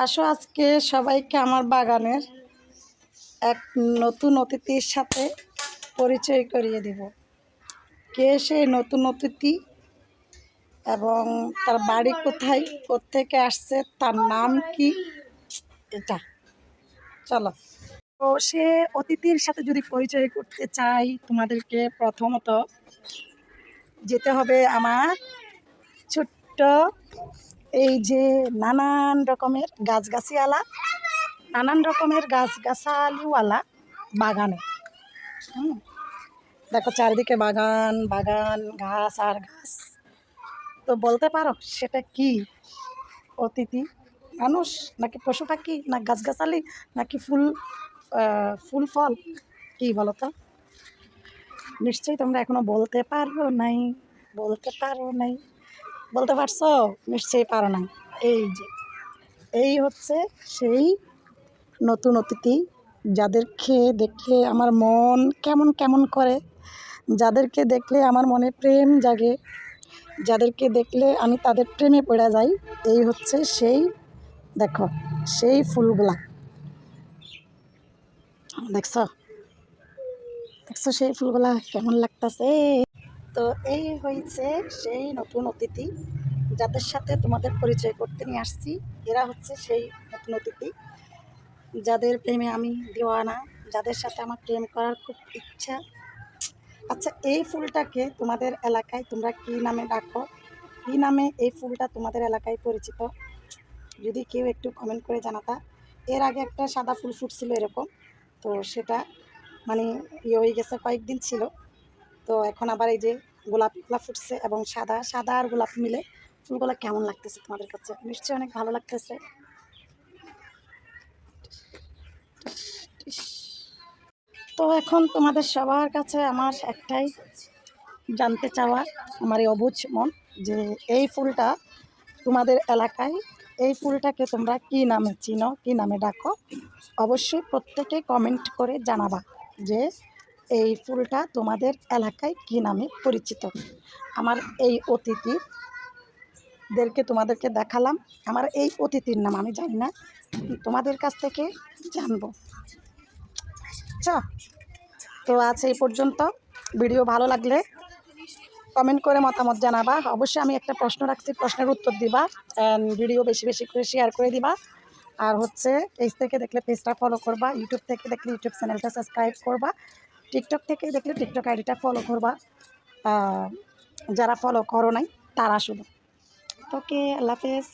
আসো আজকে সবাইকে আমার বাগানের এক নতুন অতিথির সাথে পরিচয় করিয়ে দিব। কে সেই নতুন অতিথি এবং তার বাড়ি কোথায় কোথেকে আসছে, তার নাম কি? এটা। চলো। তো সে অতিথির সাথে যদি পরিচয় করতে চাই, তোমাদেরকে প্রথমত যেতে হবে আমার ছোট্ট এই যে নানান রকমের গাছগাছিওয়ালা, নানান রকমের গাছগাছালিওয়ালা বাগানে। হুম, দেখো চারিদিকে বাগান বাগান ঘাস আর ঘাস তো বলতে পারো সেটা কি? অতিথি মানুষ নাকি পশু পাখি না গাছগাছালি নাকি ফুল ফুল ফল? কি বলো তো? নিশ্চয়ই তোমরা এখনও বলতে পারো নাই, বলতে পারো নাই। বলতে পারছ? নিশ্চয়ই পারো নাই। এই যে, এই হচ্ছে সেই নতুন অতিথি যাদেরকে দেখলে আমার মন কেমন কেমন করে। যাদেরকে দেখলে আমার মনে প্রেম জাগে, যাদেরকে দেখলে আমি তাদের প্রেমে পড়ে যাই, এই হচ্ছে সেই, দেখো, সেই ফুলগুলা। দেখছ? দেখছ সেই ফুলগুলা? কেমন লাগতাছে? তো এই হয়েছে সেই নতুন অতিথি যাদের সাথে তোমাদের পরিচয় করতে নিয়ে আসছি। এরা হচ্ছে সেই নতুন অতিথি। যাদের প্রেমে আমি দিওয়ানা, যাদের সাথে আমার প্রেম করার খুব ইচ্ছা। আচ্ছা এই ফুলটাকে তোমাদের এলাকায় তোমরা কি নামে ডাকো? কি নামে এই ফুলটা তোমাদের এলাকায় পরিচিত? যদি কেউ একটু কমেন্ট করে জানাতা। এর আগে একটা সাদা ফুল ফুটছিল এরকম। তো সেটা মানে ইয়ে হয়ে গেছে, কয়েকদিন ছিল। তো এখন আবার এই যে গোলাপিগুলা ফুটছে এবং সাদা সাদা আর গোলাপ মিলে ফুলগুলো কেমন লাগতেছে তোমাদের কাছে? নিশ্চয়ই অনেক ভালো লাগতেছে। তো এখন তোমাদের সবার কাছে আমার একটাই জানতে চাওয়া, আমার এই অবুঝ মন, যে এই ফুলটা তোমাদের এলাকায়, এই ফুলটাকে তোমরা কি নামে চিনো, কি নামে ডাকো? অবশ্যই প্রত্যেকে কমেন্ট করে জানাবা যে এই ফুলটা তোমাদের এলাকায় কি নামে পরিচিত? আমার এই অতিথিদেরকে তোমাদেরকে দেখালাম। আমার এই অতিথির নাম আমি জানি না। তোমাদের কাছ থেকে জানব। চ। তো আজ এই পর্যন্ত। ভিডিও ভালো লাগলে কমেন্ট করে মতামত জানাবা। অবশ্যই আমি একটা প্রশ্ন রাখছি, প্রশ্নের উত্তর দিবা ভিডিও বেশি বেশি করে শেয়ার করে দিবা। আর হচ্ছে পেজ থেকে দেখলে পেজটা ফলো করবা। ইউটিউব থেকে দেখলে ইউটিউব চ্যানেলটা সাবস্ক্রাইব করবা। টিকটক থেকে দেখলে টিকটক আইডিটা ফলো করবা। যারা ফলো করো নাই, তারা শুধু ওকে, আল্লাহ হাফেজ।